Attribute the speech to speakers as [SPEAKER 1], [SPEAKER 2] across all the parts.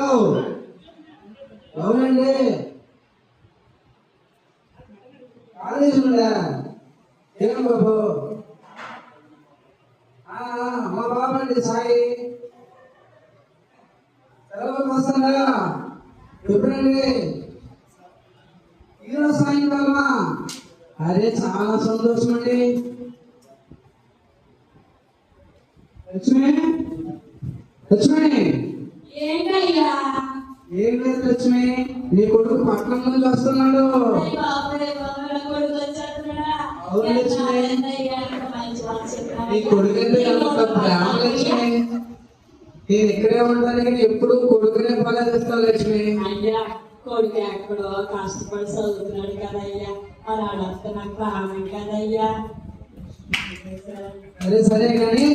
[SPEAKER 1] Hello అవునండి. College ఏం బాబు. మా బాబండి సాయి. సెలవులకు వస్తుందా ఎప్పుడండి ఈరోజు సాయంకాలమా అరే చాలా సంతోషం అండి. లక్ష్మి? లక్ష్మి? ఏం లేదు లక్ష్మి? నీ కొడుకు పట్నం నుంచి వస్తున్నాడు
[SPEAKER 2] నా కొడుకు?
[SPEAKER 1] అవును లక్ష్మి. నీ కొడుకు అంటే ప్రేమ నేను ఇక్కడే కానీ ఎప్పుడు కొడుకునే బాగా చేస్తాను లక్ష్మి.
[SPEAKER 2] అయ్యా కొడుకు ఎక్కడో కష్టపడి చదువుతున్నాడు కదయ్యా. ఆడొస్తే నాకు ప్రాణం కదయ్యా.
[SPEAKER 1] సరే సరే కానీ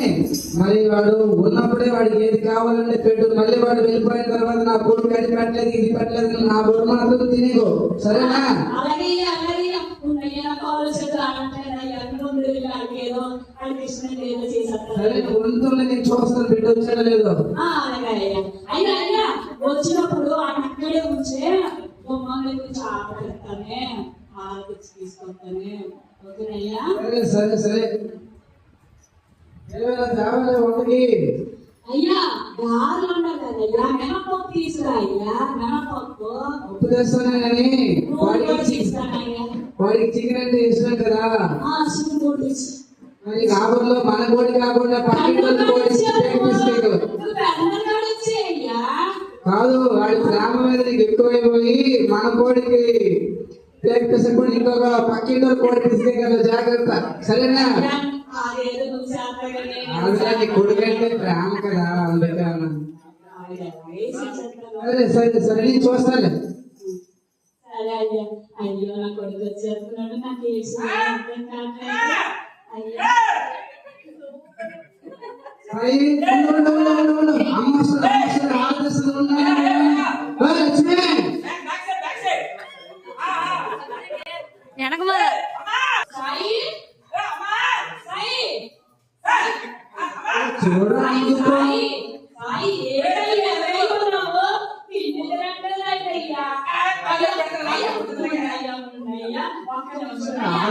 [SPEAKER 1] మరి వాడు ఉన్నప్పుడే వాడికి ఏది కావాలంటే పెట్టు. మళ్ళీ వాడు వెళ్ళిపోయిన తర్వాత నా కొడుకు అది పెట్టలేదు ఇది పెట్టలేదు నా బొమ్మ మాత్రం తినేగో సరేనా? సరే ఉంటుండే నేను చూస్తాను బిడ్డ వచ్చాడో లేదో.
[SPEAKER 2] వచ్చినప్పుడు అక్కడే ఉంచే బొమ్మలు గురించి తీసుకొస్తానే ఓకేనయ్యా
[SPEAKER 1] సరే సరే
[SPEAKER 2] అయ్యా దారులు ఉన్నారు కదయ్యా. మినపప్పు తీసుకురా అయ్యా మినపప్పు.
[SPEAKER 1] ఉప్పు తెస్తానే కానీ
[SPEAKER 2] నూనె కూడా
[SPEAKER 1] వాడికి వాడికి చికెన్ అంటే ఇష్టం కదా. మరి కాబట్లో మన కోడి కాకుండా పక్కింటి కోడి కాదు వాడి ప్రేమ మీద నీకు ఎక్కువైపోయి మన కోడికి కూడా ఇంకొక వాళ్ళ కోడి తీసుకెళ్ళ జాగ్రత్త. సరేనా?
[SPEAKER 2] అదేదో నువ్వు చేస్తాగానే
[SPEAKER 1] ఆవిడ నీ కొడుకంటే ప్రేమ కదా అందుకే
[SPEAKER 2] చెప్తాను.
[SPEAKER 1] సరే సరే నేను చూస్తాను
[SPEAKER 2] అయ్యా నా కొడుకు వచ్చేస్తున్నాడు నాకు ఏడ్చి అర్థం కావట్లేదు అయ్యా 是啊。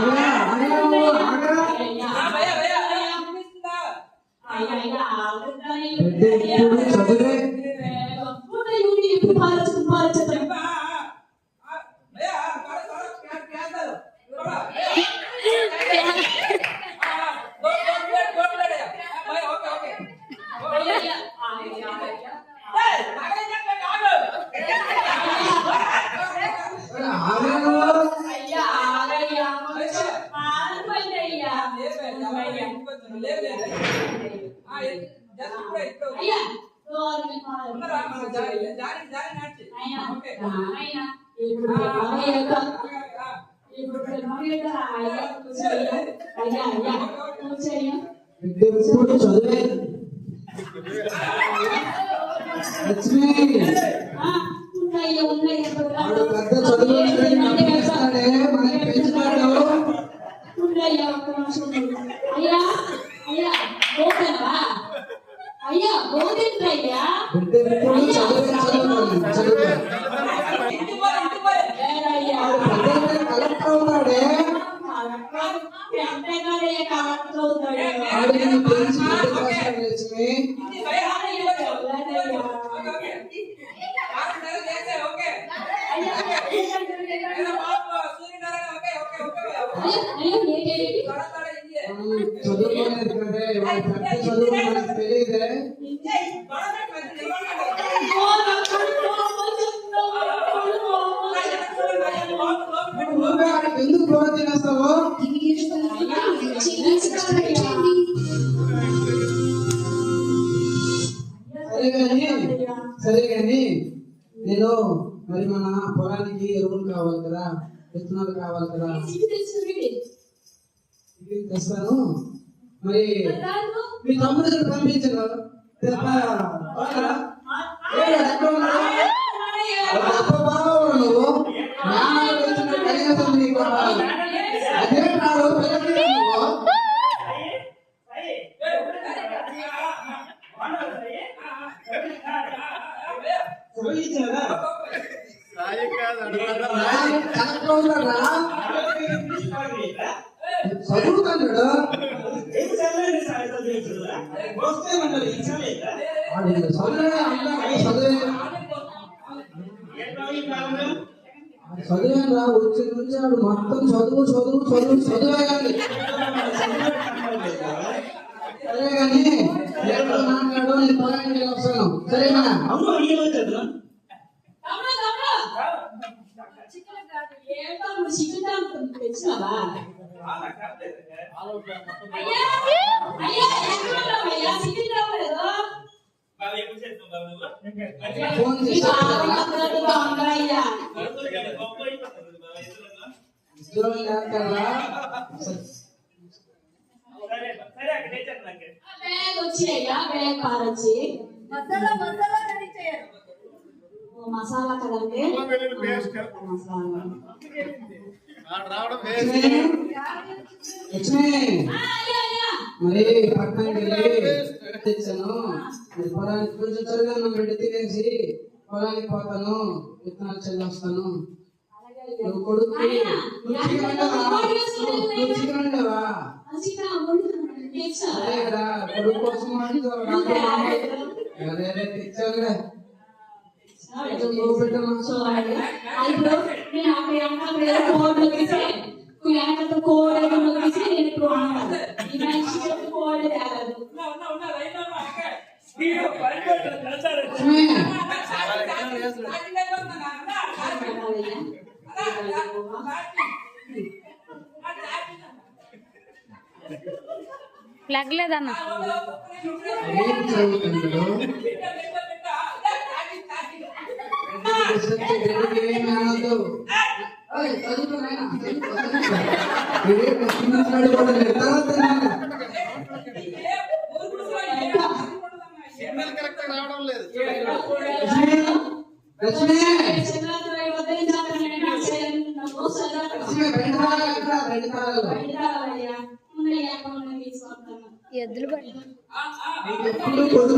[SPEAKER 2] కూర్చోయ్యా
[SPEAKER 1] బిడ్డ ఇప్పుడు చదివే లక్ష్మి
[SPEAKER 2] ఆ, ఉన్నాయ్యా ఉన్నాయ్యా
[SPEAKER 1] వాడు పెద్ద చదువు చేస్తాడే మనకి పెంచుతాడు
[SPEAKER 2] ఉన్నాయ్యా ఒక్క నిమిషం ఉండు. అయ్యా అయ్యా పోతావా అయ్యా పోతుండ్రయ్యా
[SPEAKER 1] బిడ్డ ఇప్పుడు చదివే చదువు చదువు
[SPEAKER 2] ఏరయ్యా
[SPEAKER 1] పెద్ద collector అవుతాడే
[SPEAKER 2] ఎంతగానే collector
[SPEAKER 1] I'm in the blue. ఇవి మరి మీ తమ్ముడు దగ్గర పంపించను నువ్వు నాన్నకు వచ్చిన కనీసం నీకు అదే కాదు పిల్లకి నువ్వు
[SPEAKER 3] ఉపయోగించారా
[SPEAKER 1] కరెక్ట్ అవుతారా చదువుతాడు
[SPEAKER 3] ఏం చదవలేదు సార్ చదివించారా వస్తే మనల్ని ఇచ్చలేదా
[SPEAKER 1] వాడు చదివే అందరూ చదివే
[SPEAKER 3] ఏం కావాలి కాలంలో
[SPEAKER 1] చదివేరా వచ్చిన నుంచి వాడు మొత్తం చదువు చదువు చదువు చదివే కానీ సరే కానీ ఎక్కడ మాట్లాడు నేను పొలానికి వెళ్ళి వస్తాను సరేనా
[SPEAKER 3] అవును అయ్యే చదువు
[SPEAKER 2] తమ్ముడు తమ్ముడు చికెన్ కాదు ఏంటో నువ్వు చికెన్ టాప్ తెచ్చినావా బ్యాగ్ బ్యాగ్ పారొచ్చి
[SPEAKER 4] మసాలా మసాలా రెడీ చేయాలి
[SPEAKER 2] ఓ మసాలా. కదండి మసాలా.
[SPEAKER 1] లక్ష్మి.
[SPEAKER 2] ఆ, అయ్యా అయ్యా
[SPEAKER 1] మరి పట్టణానికి వెళ్ళి తెచ్చాను. పొలానికి కొంచెం తినేసి పొలానికి పోతాను. విత్తనాలు చల్లి వస్తాను.
[SPEAKER 2] అలాగే అయ్యా.
[SPEAKER 1] నువ్వు కొడుకు నువ్వు చికెన్? నువ్వు చికెన్
[SPEAKER 2] తెచ్చావా?
[SPEAKER 1] అదే కదా కొడుకు కోసం వండుతావు, నాకు మామూలు. అదే అదే తెచ్చావులే కొంచెం నువ్వు పెట్టమ్మా.
[SPEAKER 2] చూడండి. ఇప్పుడు నేను అక్కడ వెనకాల వేరే కోడ్ నొక్కితే, నువ్వు వెనకాల కోడ్ ఏదో నొక్కితే నేను ఇప్పుడు ఉన్నాను. ఈ మనిషి చెప్పి కోడ్ తేలేదు.
[SPEAKER 1] లక్ష్మి
[SPEAKER 2] అయ్యా.
[SPEAKER 4] ప్లగ్ లేదన్న
[SPEAKER 1] ఏం చదువుతున్నాడు బిడ్డకి ఏమీ అనొద్దు. ఓయ్, చదువుకో
[SPEAKER 2] ఉన్నాయా? అకౌంట్లో తీసుకొస్తాను.
[SPEAKER 4] ఎద్దులు
[SPEAKER 1] ఎప్పుడు కొడుకు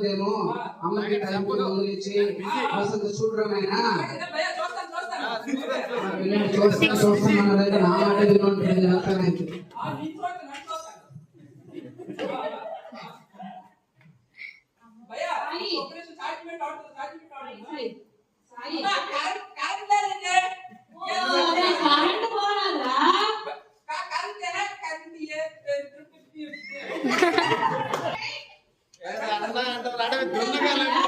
[SPEAKER 1] లేట్ అవుతుందేమో అమ్మకి టైం ముందు ఇచ్చి వసంత చూడరా నాయనా పిల్లలు చూస్తా చూస్తాను నా మాట వినుంటుంది వెళ్తానైతే
[SPEAKER 2] సాయి సాయి ఓ, అదే కరెంట్ పోనాదా మీ అయ్య పొగడన్నాడయ్యా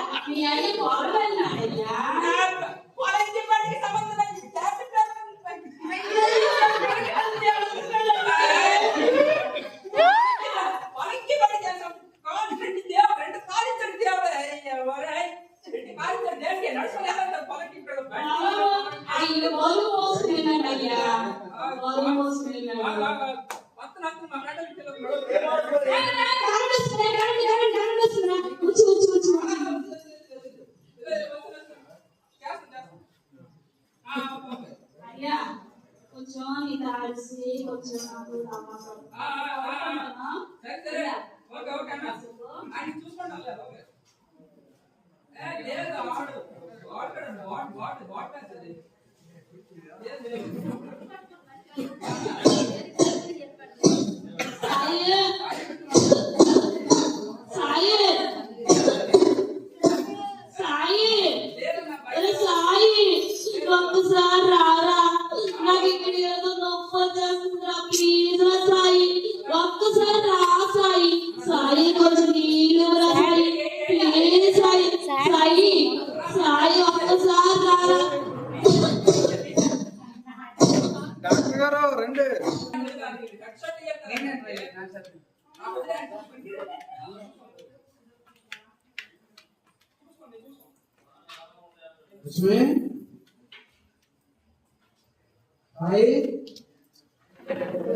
[SPEAKER 1] इसमें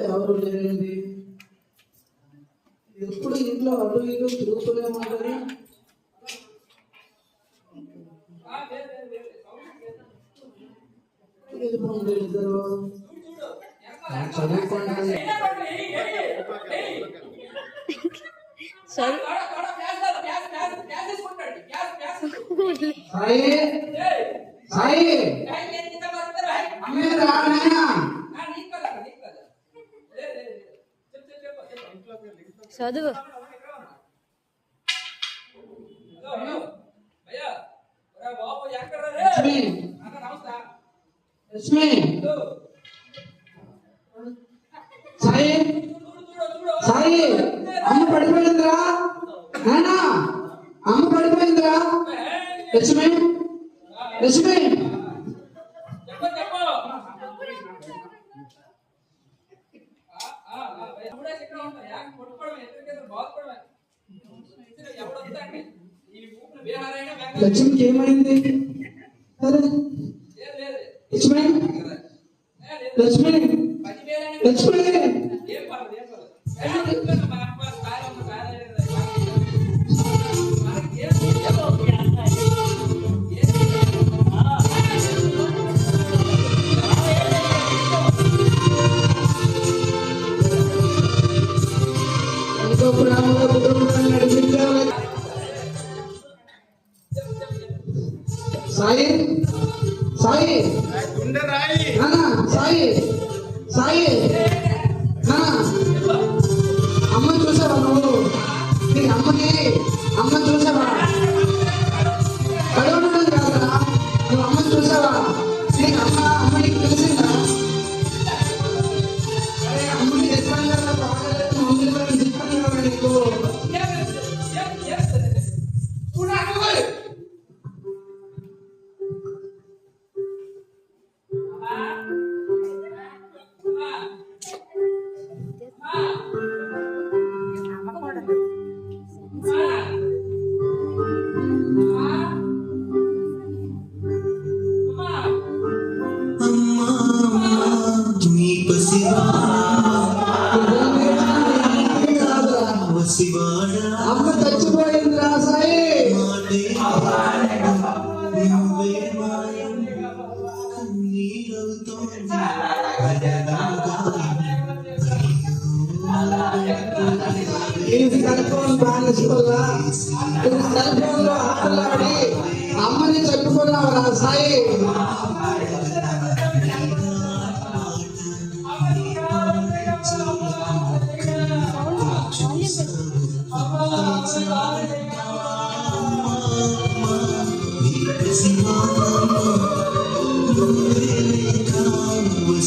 [SPEAKER 1] ఎవరు లేదండి ఎప్పుడు ఇంట్లో అటు ఇటు తిరుగుతూనే ఉంటుంది చదువుకుంటాను
[SPEAKER 4] సారీ
[SPEAKER 1] సాయి సాయి అమ్మేది రానయ్యా
[SPEAKER 4] చదువు
[SPEAKER 1] లక్ష్మి సాయి సాయి అమ్మ పడిపోయిందిరా. నాయనా అమ్మ పడిపోయిందిరా. లక్ష్మి లక్ష్మి. లక్ష్మికి ఏమైంది?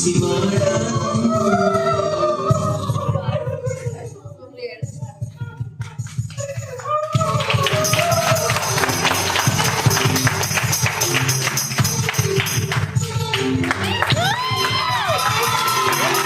[SPEAKER 5] Sibara